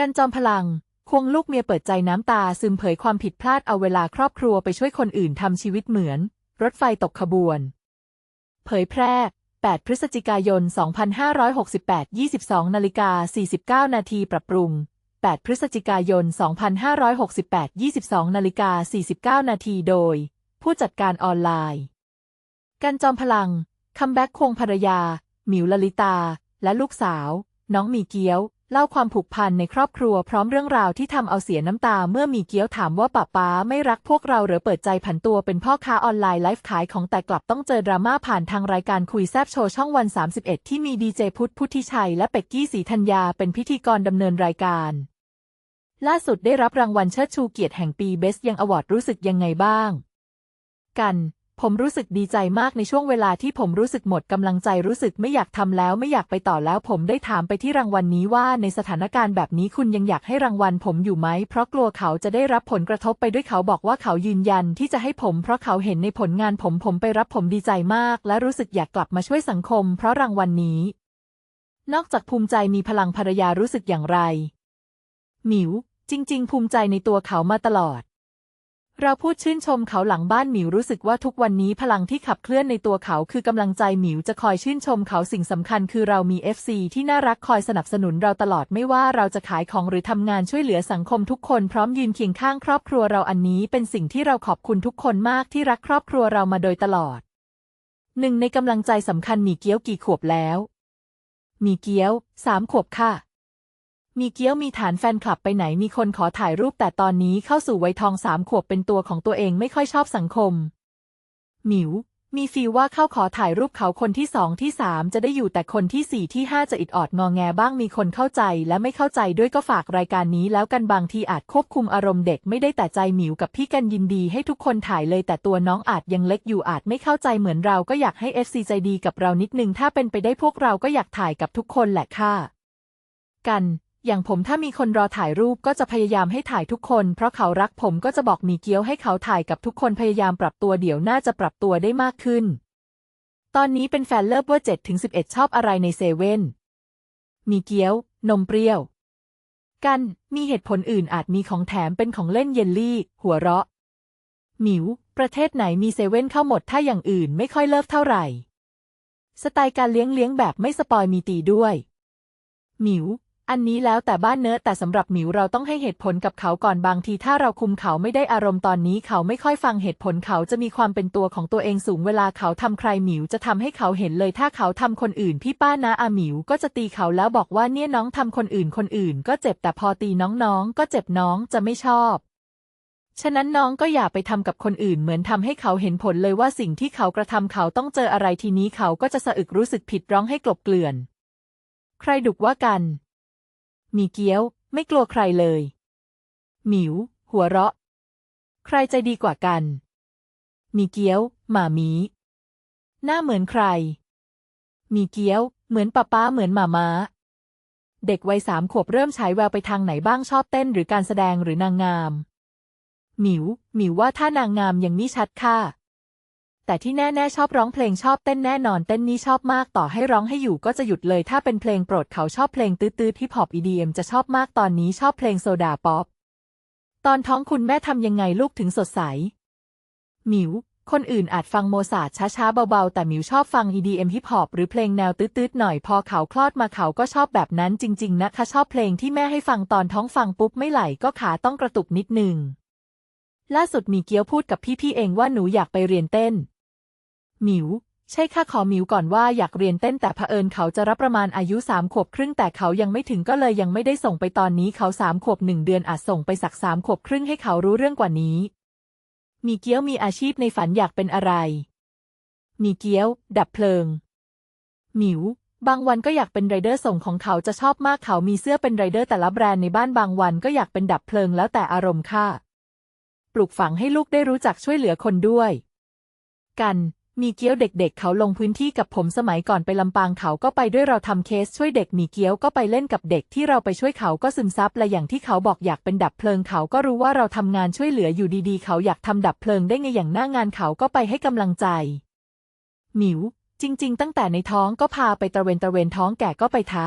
กันจอมพลัง ควงลูกเมียเปิดใจน้ำตาซึมเผยความผิดพลาดเอาเวลาครอบครัวไปช่วยคนอื่นทำชีวิตเหมือน รถไฟตกขบวน เผยแพร่ 8 พฤศจิกายน 2568 22นาฬิกา49 นาทีปรับปรุง 8 พฤศจิกายน 2568 22นาฬิกา49 นาทีโดย ผู้จัดการออนไลน์ กันจอมพลัง คัมแบ็กควงภรรยา หมิวลลิตา และลูกสาว น้องมีเกี้ยว เล่าความผูกพันในครอบครัวพร้อมเรื่องราวที่ทำเอาเสียน้ำตาเมื่อมีเกี้ยวถามว่าป้าป๊าไม่รักพวกเราหรือเปิดใจผันตัวเป็นพ่อค้าออนไลน์ไลฟ์ขายของแต่กลับต้องเจอดราม่าผ่านทางรายการคุยแซบโชว์ช่องวัน 31 ที่มีดีเจพุทธพุทธิชัยและเป็กกี้สีธัญญาเป็นพิธีกรดำเนินรายการ ล่าสุดได้รับรางวัลเชิดชูเกียรติแห่งปีเบสยังอวอร์ดรู้สึกยังไงบ้าง กัน ผมรู้สึกดีใจมากในช่วงเวลาที่ผมรู้สึกหมดกำลังใจรู้สึกไม่อยากทำแล้วไม่อยากไปต่อแล้ว ผมได้ถามไปที่รางวัลนี้ว่าในสถานการณ์แบบนี้คุณยังอยากให้รางวัลผมอยู่ไหม เพราะกลัวเขาจะได้รับผลกระทบไปด้วยเขาบอกว่าเขายืนยันที่จะให้ผมเพราะเขาเห็นในผลงานผมผมไปรับผมดีใจมาก และรู้สึกอยากกลับมาช่วยสังคม เพราะรางวัลนี้ นอกจากภูมิใจมีพลังภรรยารู้สึกอย่างไร หมิว จริง ๆ ภูมิใจในตัวเขามาตลอด เราพูดชื่นชมเขาหลังบ้านหมิวรู้สึกว่าทุกวันนี้พลังที่ขับเคลื่อนในตัวเขาคือกำลังใจหมิวจะคอยชื่นชมเขาสิ่งสำคัญคือเรามี FC ที่น่ารักคอยสนับสนุนเราตลอดไม่ว่าเราจะขายของหรือทำงานช่วยเหลือสังคมทุกคนพร้อมยืนเคียงข้างครอบครัวเราอันนี้เป็นสิ่งที่เราขอบคุณทุกคนมากที่รักครอบครัวเรามาโดยตลอดหนึ่งในกำลังใจสำคัญหมีเกี้ยวกี่ขวบแล้ว มีเกี้ยวสามขวบค่ะ มีเกี้ยวมีฐานแฟนคลับไปไหนมีคนขอถ่ายรูปแต่ตอนนี้เข้าสู่วัยทองสามขวบเป็นตัวของตัวเองไม่ค่อยชอบสังคม หมิว มีฟีลว่าเข้าขอถ่ายรูปเขาคนที่สองที่สามจะได้อยู่แต่คนที่สี่ที่ห้าจะอิดออดงอแงบ้างมีคนเข้าใจและไม่เข้าใจด้วยก็ฝากรายการนี้ แล้วกันบางทีอาจควบคุมอารมณ์เด็กไม่ได้แต่ใจหมิวกับพี่กันยินดีให้ทุกคนถ่ายเลยแต่ตัวน้องอาจยังเล็กอยู่อาจไม่เข้าใจเหมือนเราก็อยากให้ FC ใจดีกับเรานิดนึงถ้าเป็นไปได้พวกเราก็อยากถ่ายกับทุกคนแหละค่ะ กัน อย่างผมถ้ามีคนรอถ่ายรูปก็จะพยายามให้ถ่ายทุกคน เพราะเขารักผมก็จะบอกมีเกี้ยวให้เขาถ่ายกับทุกคนพยายามปรับตัวเดี๋ยวน่าจะปรับตัวได้มากขึ้น ตอนนี้เป็นแฟนเลิฟเวอร์7ถึง11ชอบอะไรในเซเว่นมีเกี๊ยว นมเปรี้ยว กัน มีเหตุผลอื่นอาจมีของแถมเป็นของเล่นเยลลี่ หัวเราะ หมิว ประเทศไหนมีเซเว่นเข้าหมดถ้าอย่างอื่นไม่ค่อยเลิฟเท่าไหร่ สไตล์การเลี้ยงเลี้ยงแบบไม่สปอยมีตีด้วยหมิว อันนี้แล้วแต่บ้านเนอะแต่สำหรับหมิวเราต้องให้เหตุผลกับเขาก่อนบางทีถ้าเราคุมเขาไม่ได้อารมณ์ตอนนี้ เขาไม่ค่อยฟังเหตุผลเขาจะมีความเป็นตัวของตัวเองสูงเวลาเขาทำใครหมิวจะทำให้เขาเห็นเลย ถ้าเขาทำคนอื่นพี่ป้านะอาหมิวก็จะตีเขาแล้วบอกว่าเนี่ยน้องทำคนอื่นคนอื่น ก็เจ็บแต่พอตีน้องๆ ก็เจ็บน้องจะไม่ชอบฉะนั้นน้องก็อย่าไปทำกับคนอื่นเหมือนทำให้เขาเห็นผลเลยว่าสิ่งที่เขากระทำเขาต้องเจออะไรทีนี้เขาก็จะสะอึกรู้สึกผิดร้องให้กลบเกลื่อน ใครดุกว่ากัน มีเกี้ยว ไม่กลัวใครเลย หมิว หัวเราะ ใครใจดีกว่ากัน มีเกี้ยว หมามี หน้าเหมือนใคร มีเกี้ยว เหมือนป้าป้าเหมือนหมาม้า เด็กวัยสามขวบเริ่มฉายแววไปทางไหนบ้างชอบเต้นหรือการแสดงหรือนางงาม หมิว หมิวว่าถ้านางงามยังนี่ชัดค่ะ แต่ที่แน่ๆชอบร้องเพลงชอบเต้นแน่นอนเต้นนี่ชอบมากต่อให้ร้องให้อยู่ก็จะหยุดเลยถ้าเป็นเพลงโปรดเขาชอบเพลงตื้อๆฮิปฮอป EDM จะชอบมากตอนนี้ชอบเพลงโซดาป๊อปตอนท้องคุณแม่ทำยังไงลูกถึงสดใส หมิว คนอื่นอาจฟังโมซาช้าๆเบาๆ แต่หมิวชอบฟัง EDM ฮิปฮอปหรือเพลงแนวตื้อๆหน่อยพอเขาคลอดมาเขาก็ชอบแบบนั้นจริงๆนะคะชอบเพลงที่แม่ให้ฟังตอนท้องฟังปุ๊บไม่ไหลก็ขาต้องกระตุกนิดนึงล่าสุดมีเกียวพูดกับพี่ๆเองว่าหนูอยากไปเรียนเต้น หมิว ใช่ค่ะขอหมิวก่อนว่าอยากเรียนเต้นแต่เผอิญเขาจะรับประมาณอายุสามขวบครึ่งแต่เขายังไม่ถึงก็เลยยังไม่ได้ส่งไปตอนนี้เขาสามขวบหนึ่งเดือนอาจส่งไปสักสามขวบครึ่งให้เขารู้เรื่องกว่านี้ มีเกี้ยวมีอาชีพในฝันอยากเป็นอะไร มีเกี้ยว ดับเพลิง หมิวบางวันก็อยากเป็นไรเดอร์ส่งของเขาจะชอบมากเขามีเสื้อเป็นไรเดอร์แต่ละแบรนด์ในบ้านบางวันก็อยากเป็นดับเพลิงแล้วแต่อารมณ์ค่ะ ปลูกฝังให้ลูกได้รู้จักช่วยเหลือคนด้วย กัน มีเกี้ยวเด็กๆ เขาลงพื้นที่กับผมสมัยก่อนไปลำปางเขาก็ไปด้วยเราทำเคสช่วยเด็กมีเกี้ยวก็ไปเล่นกับเด็กที่เราไปช่วยเขาก็ซึมซับและอย่างที่เขาบอกอยากเป็นดับเพลิงเขาก็รู้ว่าเราทำงานช่วยเหลืออยู่ดีๆ เขาอยากทำดับเพลิงได้ไงอย่างหน้างานเขาก็ไปให้กำลังใจ หมิว จริง ๆ ตั้งแต่ในท้องก็พาไปตระเวนตระเวนท้องแก่ก็ไปท้า